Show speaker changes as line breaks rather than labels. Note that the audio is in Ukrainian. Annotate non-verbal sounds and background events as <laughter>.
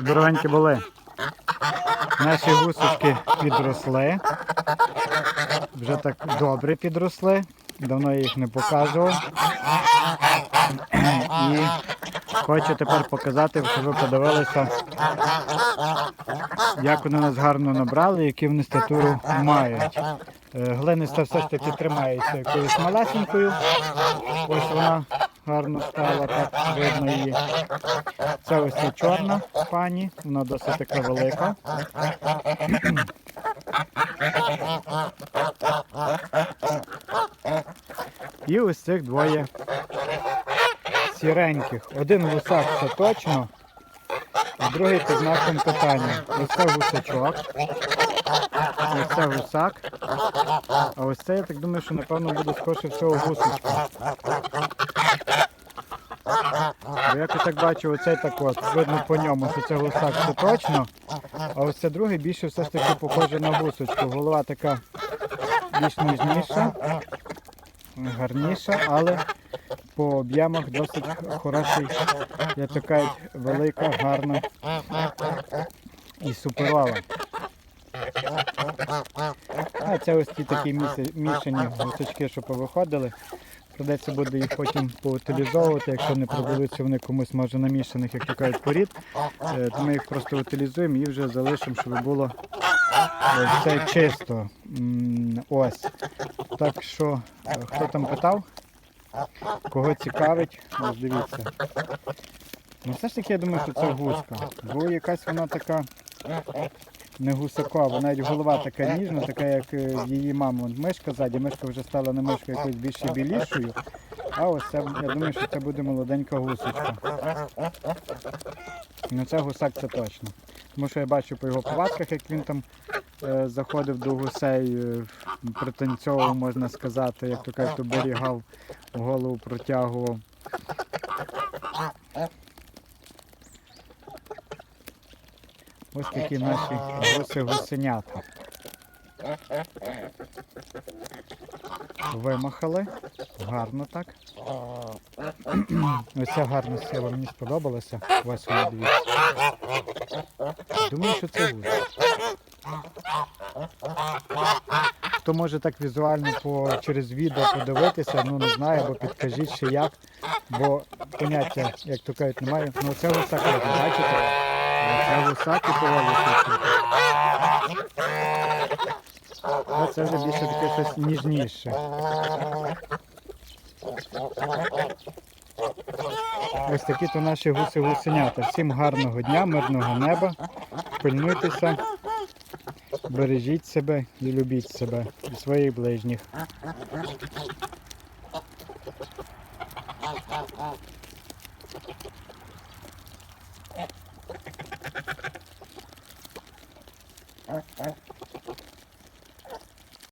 Здоровенькі були. Наші гусочки підросли. Вже так добре підросли. Давно я їх не показував. І хочу тепер показати, щоб ви подивилися, як вони нас гарно набрали, які вони статуру мають. Е, Глиниста все ж таки тримається якоюсь малесенькою. Ось вона гарно стала, так видно її. Це ось ця чорна пані, вона досить така велика. І ось цих двоє сіреньких. Один гусак це точно, а другий під знаком питання. Ось це гусачок. Ось це гусак. А ось це я так думаю, що напевно буде скорше всього гусочка. Бо якось так бачу, оцей так от, видно по ньому, що це гусак це точно. А ось це другий більше все ж таки похоже на гусочку. Голова така більш ніжніша, гарніша, але по об'ємах досить хороший, я така велика, гарна і суперова. А це ось ті такі мішані гусочки, що повиходили. Придеться буде їх потім поутилізовувати, якщо не продадуться вони комусь може намішаних, як то кажуть, порід, е, то ми їх просто утилізуємо і вже залишимо, щоб було е, все чисто. Ось. Так що, е, хто там питав? Кого цікавить, ось дивіться. Ну все ж таки я думаю, що це гуска. Бо якась вона така не гусакова, навіть голова така ніжна, така як е, її. Вон Мишка ззаді, мишка вже стала на мишку якоюсь більш білішою. А ось це, я думаю, що це буде молоденька гусочка. Ну це гусак це точно. Тому що я бачу по його повадках, як він там е, заходив до гусей, е, пританцьовував, можна сказати, як то кажуть, оберігав, голову протягував. Ось такі наші гуси-гусенята. Вимахали. Гарно так. <clears throat> Ось ця гарна сила мені сподобалася. Ось вона дивіться. Думаю, що це гусь. Хто може так візуально по, через відео подивитися, ну не знаю, або підкажіть ще як, бо поняття, як то кажуть, немає. Ну це гусак, видно, бачите? Гусак і. А це вже більше таке щось ніжніше. Ось такі то наші гуси-гусенята. Всім гарного дня, мирного неба. Пильнуйтеся, бережіть себе і любіть себе і своїх ближніх.